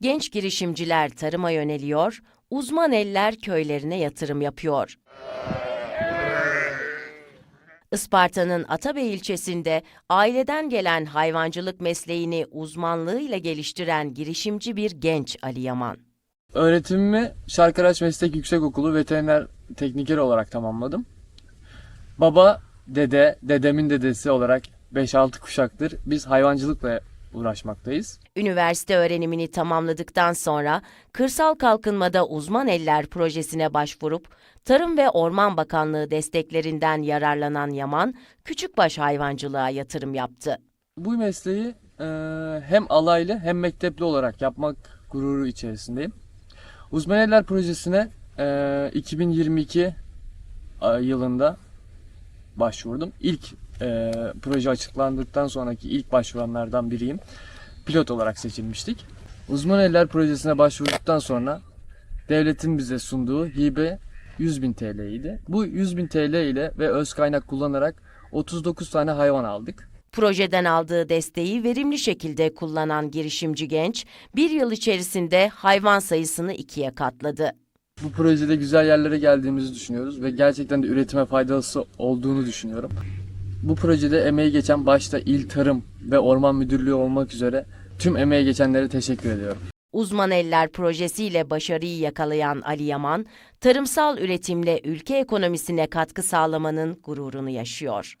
Genç girişimciler tarıma yöneliyor, uzman eller köylerine yatırım yapıyor. Isparta'nın Atabey ilçesinde aileden gelen hayvancılık mesleğini uzmanlığıyla geliştiren girişimci bir genç Ali Yaman. Öğretimimi Şarkıraç Meslek Yüksekokulu veteriner teknikeri olarak tamamladım. Baba, dede, dedemin dedesi olarak 5-6 kuşaktır biz hayvancılıkla uğraşmaktayız. Üniversite öğrenimini tamamladıktan sonra Kırsal Kalkınmada Uzman Eller projesine başvurup Tarım ve Orman Bakanlığı desteklerinden yararlanan Yaman, küçükbaş hayvancılığa yatırım yaptı. Bu mesleği e, hem alaylı hem mektepli olarak yapmak gururu içerisindeyim. Uzman Eller Projesi'ne e, 2022 a- yılında başvurdum. İlk e, proje açıklandıktan sonraki ilk başvuranlardan biriyim. Pilot olarak seçilmiştik. Uzman Eller Projesi'ne başvurduktan sonra devletin bize sunduğu hibe 100.000 TL idi. Bu 100.000 TL ile ve öz kaynak kullanarak 39 tane hayvan aldık. Projeden aldığı desteği verimli şekilde kullanan girişimci genç, bir yıl içerisinde hayvan sayısını ikiye katladı. Bu projede güzel yerlere geldiğimizi düşünüyoruz ve gerçekten de üretime faydası olduğunu düşünüyorum. Bu projede emeği geçen başta İl Tarım ve Orman Müdürlüğü olmak üzere tüm emeği geçenlere teşekkür ediyorum. Uzman Eller projesiyle başarıyı yakalayan Ali Yaman, tarımsal üretimle ülke ekonomisine katkı sağlamanın gururunu yaşıyor.